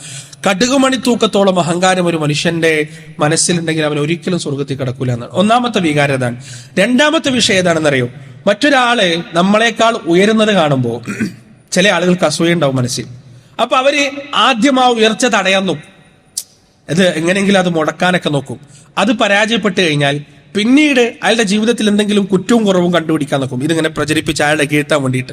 കടുകുമണി തൂക്കത്തോളം അഹങ്കാരം ഒരു മനുഷ്യന്റെ മനസ്സിലുണ്ടെങ്കിൽ അവൻ ഒരിക്കലും സ്വർഗത്തിൽ കിടക്കൂല എന്നാണ്. ഒന്നാമത്തെ വികാരം അതാണ്. രണ്ടാമത്തെ വിഷയം ഏതാണെന്നറിയോ? മറ്റൊരാൾ നമ്മളെക്കാൾ ഉയരുന്നത് കാണുമ്പോൾ ചില ആളുകൾക്ക് അസൂയ ഉണ്ടാവും മനസ്സിൽ. അപ്പൊ അവർ ആദ്യം ആ ഉയർച്ച തടയാൻ നോക്കും. അത് എങ്ങനെയെങ്കിലും അത് മുടക്കാനൊക്കെ നോക്കും. അത് പരാജയപ്പെട്ട് കഴിഞ്ഞാൽ പിന്നീട് അയാളുടെ ജീവിതത്തിൽ എന്തെങ്കിലും കുറ്റവും കുറവും കണ്ടുപിടിക്കാൻ നോക്കും. ഇതിങ്ങനെ പ്രചരിപ്പിച്ച് അയാളെ കീഴ്ത്താൻ വേണ്ടിയിട്ട്.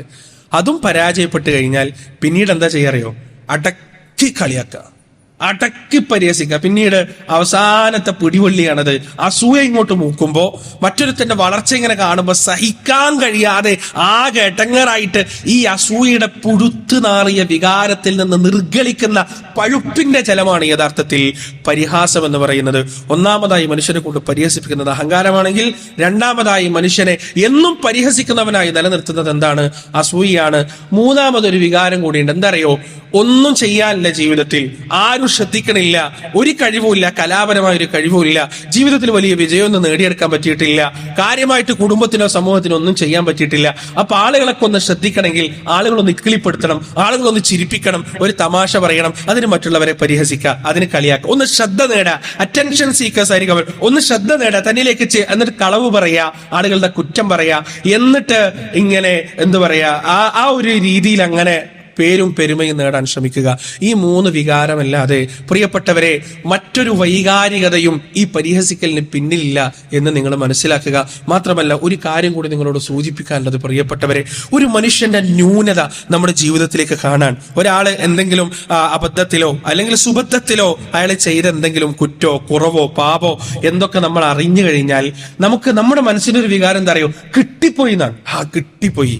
അതും പരാജയപ്പെട്ട് കഴിഞ്ഞാൽ പിന്നീട് എന്താ ചെയ്യാറിയോ അടക്കി കളിയാക്കുക. അടക്കി പരിഹസിക്കുക. പിന്നീട് അവസാനത്തെ പിടിവള്ളിയാണത്. അസൂയ ഇങ്ങോട്ട് മൂക്കുമ്പോ മറ്റൊരുത്തന്റെ വളർച്ച ഇങ്ങനെ കാണുമ്പോൾ സഹിക്കാൻ കഴിയാതെ ആകെ എടങ്ങറായിട്ട് ഈ അസൂയയുടെ പുഴുത്തു നാറിയ വികാരത്തിൽ നിന്ന് നിർഗളിക്കുന്ന പഴുപ്പിന്റെ ജലമാണ് യഥാർത്ഥത്തിൽ പരിഹാസം എന്ന് പറയുന്നത്. ഒന്നാമതായി മനുഷ്യനെ കൊണ്ട് പരിഹസിപ്പിക്കുന്നത് അഹങ്കാരമാണെങ്കിൽ രണ്ടാമതായി മനുഷ്യനെ എന്നും പരിഹസിക്കുന്നവനായി നിലനിർത്തുന്നത് എന്താണ്? അസൂയാണ് മൂന്നാമതൊരു വികാരം കൂടിയുണ്ട്. എന്താ അറിയോ? ഒന്നും ചെയ്യാനില്ല ജീവിതത്തിൽ. ആരും ശ്രദ്ധിക്കണില്ല. ഒരു കഴിവുമില്ല കലാപരമായ ഒരു കഴിവുമില്ല. ജീവിതത്തിൽ വലിയ വിജയമൊന്നും നേടിയെടുക്കാൻ പറ്റിയിട്ടില്ല. കാര്യമായിട്ട് കുടുംബത്തിനോ സമൂഹത്തിനോ ഒന്നും ചെയ്യാൻ പറ്റിയിട്ടില്ല. അപ്പൊ ആളുകളൊക്കെ ഒന്ന് ശ്രദ്ധിക്കണമെങ്കിൽ ആളുകളൊന്ന് ഇക്കിളിപ്പെടുത്തണം ആളുകളൊന്ന് ചിരിപ്പിക്കണം ഒരു തമാശ പറയണം അതിന് മറ്റുള്ളവരെ പരിഹസിക്കുക അതിന് കളിയാക്കുക. ഒന്ന് ശ്രദ്ധ നേടുക അറ്റൻഷൻ സീക്കേഴ്സ് ആയിരിക്കും അവർ. ഒന്ന് ശ്രദ്ധ നേടുക തന്നിലേക്ക് എന്നിട്ട് കളവ് പറയാ. ആളുകളുടെ കുറ്റം പറയാ. എന്നിട്ട് ഇങ്ങനെ എന്തു പറയാ? ആ ആ ഒരു രീതിയിൽ അങ്ങനെ പേരും പെരുമയും നേടാൻ ശ്രമിക്കുക. ഈ മൂന്ന് വികാരമല്ലാതെ പ്രിയപ്പെട്ടവരെ മറ്റൊരു വൈകാരികതയും ഈ പരിഹസിക്കലിന് പിന്നിലില്ല എന്ന് നിങ്ങൾ മനസ്സിലാക്കുക. മാത്രമല്ല ഒരു കാര്യം കൂടി നിങ്ങളോട് സൂചിപ്പിക്കാനുള്ളത് പ്രിയപ്പെട്ടവരെ ഒരു മനുഷ്യന്റെ ന്യൂനത നമ്മുടെ ജീവിതത്തിലേക്ക് കാണാൻ ഒരാൾ എന്തെങ്കിലും അബദ്ധത്തിലോ അല്ലെങ്കിൽ സുബദ്ധത്തിലോ അയാൾ ചെയ്ത എന്തെങ്കിലും കുറ്റോ കുറവോ പാപോ എന്തൊക്കെ നമ്മൾ അറിഞ്ഞു കഴിഞ്ഞാൽ നമുക്ക് നമ്മുടെ മനസ്സിനൊരു വികാരം എന്താ അറിയോ? കിട്ടിപ്പോയി എന്നാണ്. ആ കിട്ടിപ്പോയി.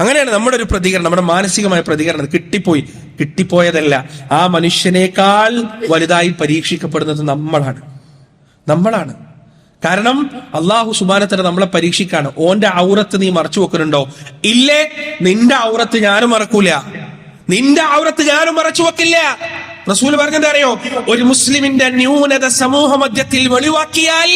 അങ്ങനെയാണ് നമ്മുടെ ഒരു പ്രതികരണം നമ്മുടെ മാനസികമായ പ്രതികരണം. കിട്ടിപ്പോയി. കിട്ടിപ്പോയതല്ല. ആ മനുഷ്യനേക്കാൾ വലുതായി പരീക്ഷിക്കപ്പെടുന്നത് നമ്മളാണ്. നമ്മളാണ്. കാരണം അള്ളാഹു സുബാനത്തിന് നമ്മളെ പരീക്ഷിക്കാണ്. ഓന്റെ ഔറത്ത് നീ മറച്ചു വെക്കുന്നുണ്ടോ ഇല്ലേ. നിന്റെ ഔറത്ത് ഞാനും മറക്കൂല. നിന്റെ ഔറത്ത് ഞാനും മറച്ചു വെക്കില്ല. റസൂൽ പറഞ്ഞത് അറിയോ? ഒരു മുസ്ലിമിന്റെ ന്യൂനത സമൂഹ മധ്യത്തിൽ വെളിവാക്കിയാൽ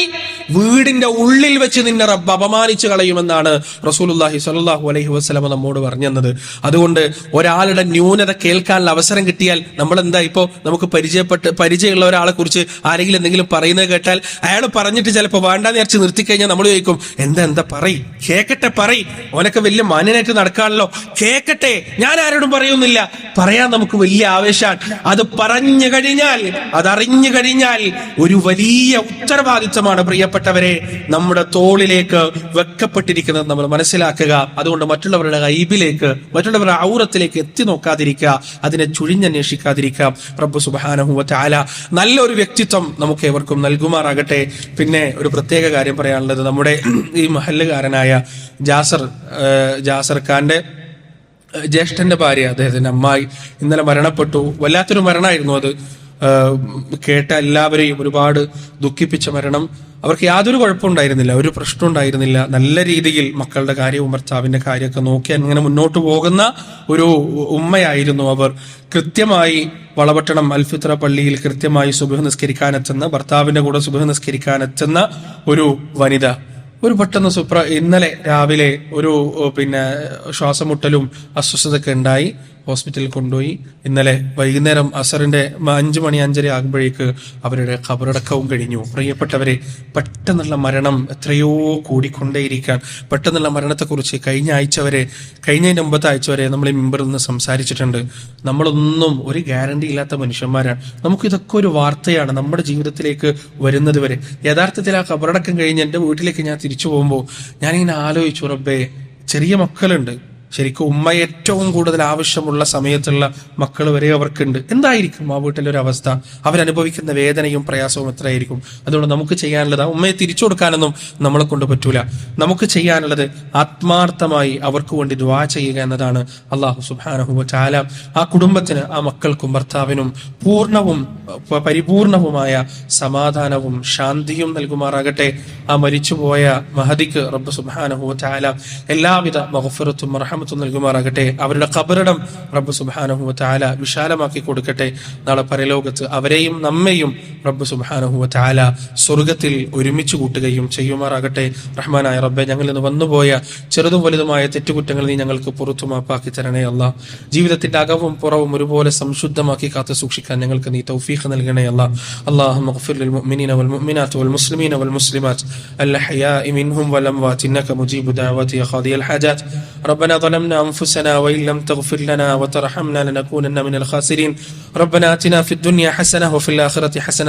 വീടിന്റെ ഉള്ളിൽ വെച്ച് നിന്നെ റബ്ബ് അപമാനിച്ചു കളയുമെന്നാണ് റസൂലുല്ലാഹി സ്വല്ലല്ലാഹു അലൈഹി വസ്ലമ നമ്മോട് പറഞ്ഞത് അതുകൊണ്ട് ഒരാളുടെ ന്യൂനത കേൾക്കാനുള്ള അവസരം കിട്ടിയാൽ നമ്മൾ എന്താ ഇപ്പോ നമുക്ക് പരിചയപ്പെട്ട് പരിചയമുള്ള ഒരാളെ കുറിച്ച് ആരെങ്കിലും എന്തെങ്കിലും പറയുന്നത് കേട്ടാൽ അയാൾ പറഞ്ഞിട്ട് ചിലപ്പോൾ വേണ്ടാന്ന് വിചാരിച്ച് നിർത്തിക്കഴിഞ്ഞാൽ നമ്മൾ ചോദിക്കും എന്താ എന്താ പറയ്? കേക്കട്ടെ പറയ്. ഓനൊക്കെ വലിയ മാന്യനായിട്ട് നടക്കാണല്ലോ. കേക്കട്ടെ. ഞാൻ ആരോടും പറയുന്നില്ല. പറയാൻ നമുക്ക് വലിയ ആവേശമാണ് അത് പറഞ്ഞു കഴിഞ്ഞാൽ അതറിഞ്ഞു കഴിഞ്ഞാൽ ഒരു വലിയ ഉത്തരവാദിത്തമാണ് പ്രിയപ്പെട്ടവരെ നമ്മുടെ തോളിലേക്ക് വെക്കപ്പെട്ടിരിക്കുന്നത് നമ്മൾ മനസ്സിലാക്കുക. അതുകൊണ്ട് മറ്റുള്ളവരുടെ ഐബിലേക്ക് മറ്റുള്ളവരുടെ ഔറത്തിലേക്ക് എത്തി നോക്കാതിരിക്കുക. അതിനെ ചുഴിഞ്ഞന്വേഷിക്കാതിരിക്കുക. പ്രഭു സുബാനഹുവ ചാല നല്ലൊരു വ്യക്തിത്വം നമുക്ക് ഏവർക്കും നൽകുമാറാകട്ടെ. പിന്നെ ഒരു പ്രത്യേക കാര്യം പറയാനുള്ളത്. നമ്മുടെ ഈ മഹല്ലുകാരനായ ജാസർ ജാസർ ഖാന്റെ ജ്യേഷ്ഠന്റെ ഭാര്യ അദ്ദേഹത്തിന്റെ അമ്മായി ഇന്നലെ മരണപ്പെട്ടു. വല്ലാത്തൊരു മരണമായിരുന്നു അത്. കേട്ട എല്ലാവരെയും ഒരുപാട് ദുഃഖിപ്പിച്ച മരണം. അവർക്ക് യാതൊരു കുഴപ്പമുണ്ടായിരുന്നില്ല ഒരു പ്രശ്നം ഉണ്ടായിരുന്നില്ല നല്ല രീതിയിൽ മക്കളുടെ കാര്യവും ഭർത്താവിന്റെ കാര്യമൊക്കെ നോക്കി അങ്ങനെ മുന്നോട്ട് പോകുന്ന ഒരു ഉമ്മയായിരുന്നു അവർ. കൃത്യമായി വളപട്ടണം അൽഫിത്ര പള്ളിയിൽ കൃത്യമായി സുബഹ നിസ്കരിക്കാനെത്തുന്ന ഭർത്താവിന്റെ കൂടെ സുബഹ നിസ്കരിക്കാനെത്തുന്ന ഒരു വനിത. ഒരു പെട്ടെന്ന് സുപ്ര ഇന്നലെ രാവിലെ ഒരു പിന്നെ ശ്വാസമുട്ടലും അസ്വസ്ഥതയൊക്കെ ഉണ്ടായി. ഹോസ്പിറ്റലിൽ കൊണ്ടുപോയി. ഇന്നലെ വൈകുന്നേരം അസറിന്റെ അഞ്ച് മണി അഞ്ചര ആകുമ്പോഴേക്ക് അവരുടെ ഖബറടക്കവും കഴിഞ്ഞു. പ്രിയപ്പെട്ടവരെ പെട്ടെന്നുള്ള മരണം എത്രയോ കൂടിക്കൊണ്ടേയിരിക്കാൻ. പെട്ടെന്നുള്ള മരണത്തെക്കുറിച്ച് കഴിഞ്ഞ ആഴ്ച വരെ കഴിഞ്ഞതിന്റെ മുമ്പത്തെ ആഴ്ച വരെ നമ്മൾ ഈ മെമ്പറിൽ നിന്ന് സംസാരിച്ചിട്ടുണ്ട്. നമ്മളൊന്നും ഒരു ഗ്യാരണ്ടി ഇല്ലാത്ത മനുഷ്യന്മാരാണ്. നമുക്ക് ഇതൊക്കെ ഒരു വാർത്തയാണ് നമ്മുടെ ജീവിതത്തിലേക്ക് വരുന്നത് വരെ. യഥാർത്ഥത്തിൽ ആ ഖബറടക്കം കഴിഞ്ഞ് എന്റെ വീട്ടിലേക്ക് ഞാൻ തിരിച്ചു പോകുമ്പോൾ ഞാനിങ്ങനെ ആലോചിച്ചു റബ്ബേ ചെറിയ മക്കളുണ്ട്. ശരിക്കും ഉമ്മ ഏറ്റവും കൂടുതൽ ആവശ്യമുള്ള സമയത്തുള്ള മക്കൾ വരെ അവർക്കുണ്ട്. എന്തായിരിക്കും ആ വീട്ടിലെ ഒരു അവസ്ഥ? അവരനുഭവിക്കുന്ന വേദനയും പ്രയാസവും എത്രയായിരിക്കും? അതുകൊണ്ട് നമുക്ക് ചെയ്യാനുള്ളത് ആ ഉമ്മയെ തിരിച്ചു കൊടുക്കാനൊന്നും നമ്മളെ കൊണ്ട് പറ്റൂല. നമുക്ക് ചെയ്യാനുള്ളത് ആത്മാർത്ഥമായി അവർക്ക് വേണ്ടി ദ്വാ ചെയ്യുക എന്നതാണ് അള്ളാഹു സുബാനഹു ചാല ആ കുടുംബത്തിന് ആ മക്കൾക്കും ഭർത്താവിനും പൂർണവും പരിപൂർണവുമായ സമാധാനവും ശാന്തിയും നൽകുമാറാകട്ടെ. ആ മരിച്ചുപോയ മഹദിക്ക് റബ്ബ് സുബാനഹു ചാല എല്ലാവിധ മഹഫിറത്തും റഹമത്തും നൽകുമാറാകട്ടെ. അവരുടെ ഖബറിടം റബ്ബ് സുബാനഹുമ ചാല വിശാലമാക്കി കൊടുക്കട്ടെ. നാളെ പരലോകത്ത് അവരെയും നമ്മെയും റബ്ബ് സുബാനഹു ചാല സ്വർഗത്തിൽ ഒരുമിച്ച് കൂട്ടുകയും ചെയ്യുമാറാകട്ടെ റഹ്മാനായ റബ്ബെ ഞങ്ങളിൽ നിന്ന് വന്നുപോയ ചെറുതും വലുതുമായ തെറ്റുകുറ്റങ്ങൾ നീ ഞങ്ങൾക്ക് പുറത്തു മാപ്പാക്കി തരണേ അല്ല ജീവിതത്തിന്റെ അകവും പുറവും ഒരുപോലെ സംശുദ്ധമാക്കി കാത്തു സൂക്ഷിക്കാൻ ഞങ്ങൾക്ക് നീ തൗഫീഖ് നൽകണേ അല്ല اللهم اغفر للمؤمنين والمؤمنات والمسلمين والمسلمات الأحياء منهم والأموات إنك مجيب دعوات يا قاضي الحاجات ربنا ظلمنا أنفسنا وإن لم تغفر لنا وترحمنا لنكونن من الخاسرين ربنا آتنا في الدنيا حسنة وفي الآخرة حسنة